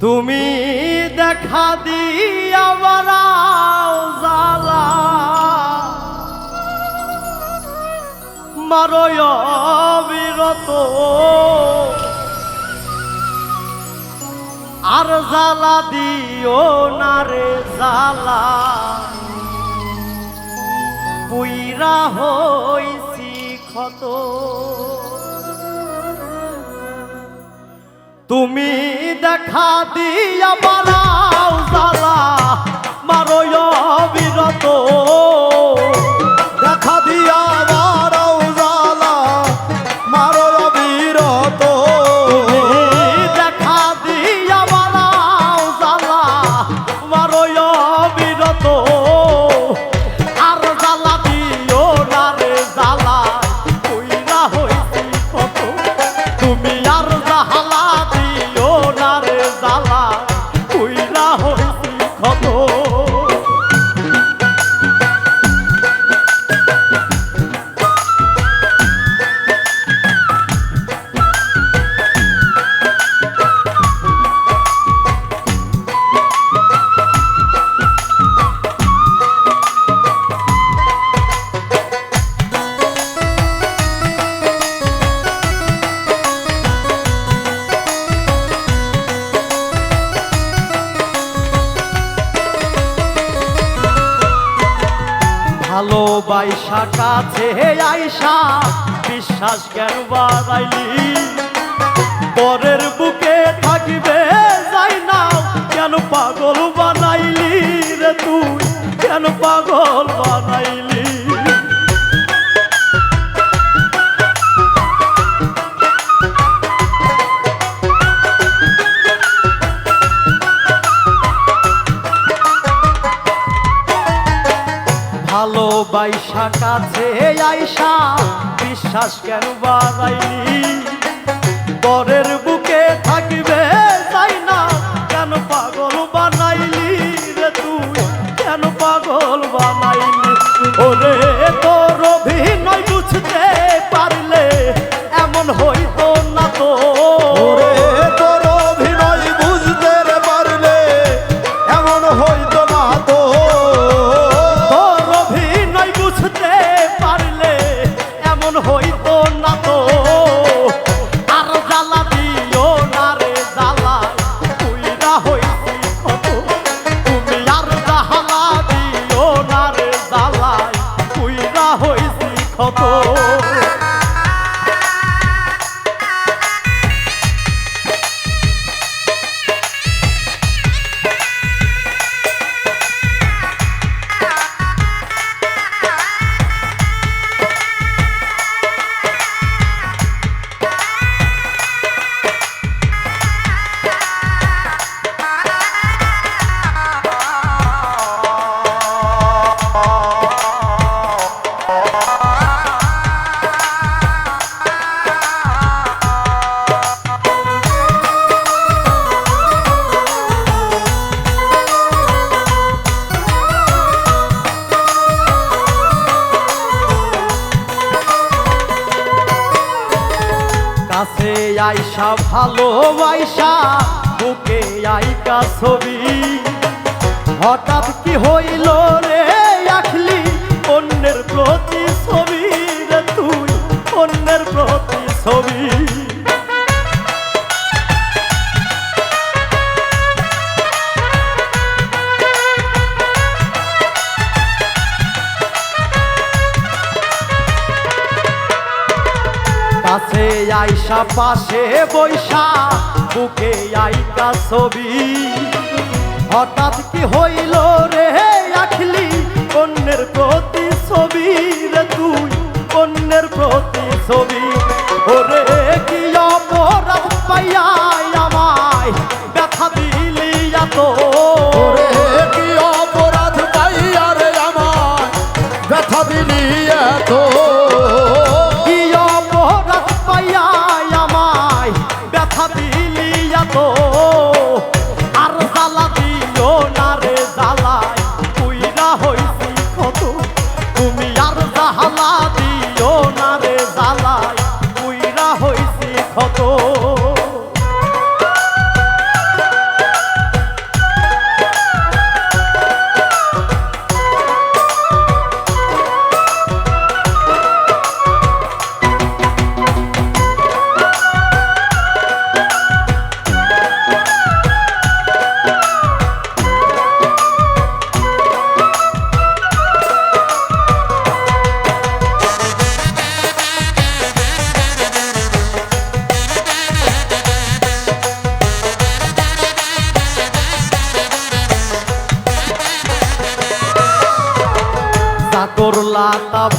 তুমি দেখা দিয়া জালা বিরত। আর জালা দিও না রে জালা পুইরা হইছি ক্ষত। তুমি দেখা দিয়া মারাও জালা মারয় বিরত। ভালোবাসা কাছে আইসা বিশ্বাস কেন বাড়াইলি? পরের বুকে থাকিবে, যাই না কেন পাগল বানাইলি রে তুই? কেন পাগল বানাইলি? ভালোবাসা কাছে আইসা, বিশ্বাস কেন বাড়াইলি পরের বুকে থাকবে তাই না, কেন পাগল বানাইলি রে তুই? কেন পাগল বানাইলি? ওরে তোর অভিনয় বুঝতে পারলে এমন হইতো না তো। তোর অভিনয় বুঝতে পারলে এমন হইতো না তো। আইসা ভালোবাইসা বুকে আইকা ছবি। হঠাৎ কি হইল রে? আইসা পাশে বৈশা, বুকে আইকা ছবি। হঠাৎ কি হইল রে আখলি, অন্যের প্রতি ছবি রে তুই, অন্যের প্রতি ছবি ওরে কি অপরাধ পাইয়া আমায়, ব্যথা দিলি এত দিলি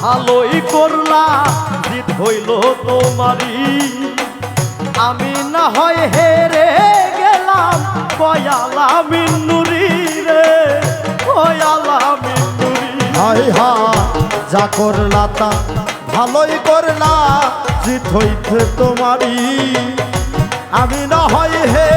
ভালোই করলা, জিত হইল তোমারই। আমি না হয় হেরে গেলাম কয়ালা মিন্নুরি রে কয়ালা মিন্নুরি হাই হা যা করলা তা ভালোই করলা, জিত হইতে তোমারই। আমি না হয় হেরে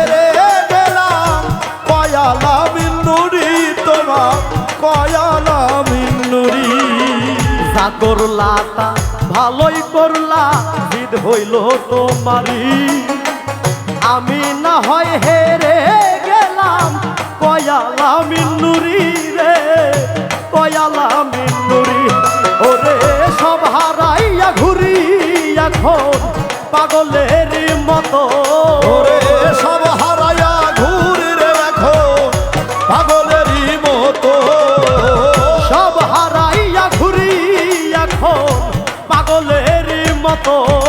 করলা তা ভালোই করলা, জিদ হইল তোমারই। আমি না হয় হেরে গেলাম কয়ালা মিন্নুরি রে কয়ালা মিন্নুরি ওরে সব হারাইয়া ঘুরি এখন পাগলের মতো। ওরে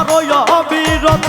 আমার অবিরত।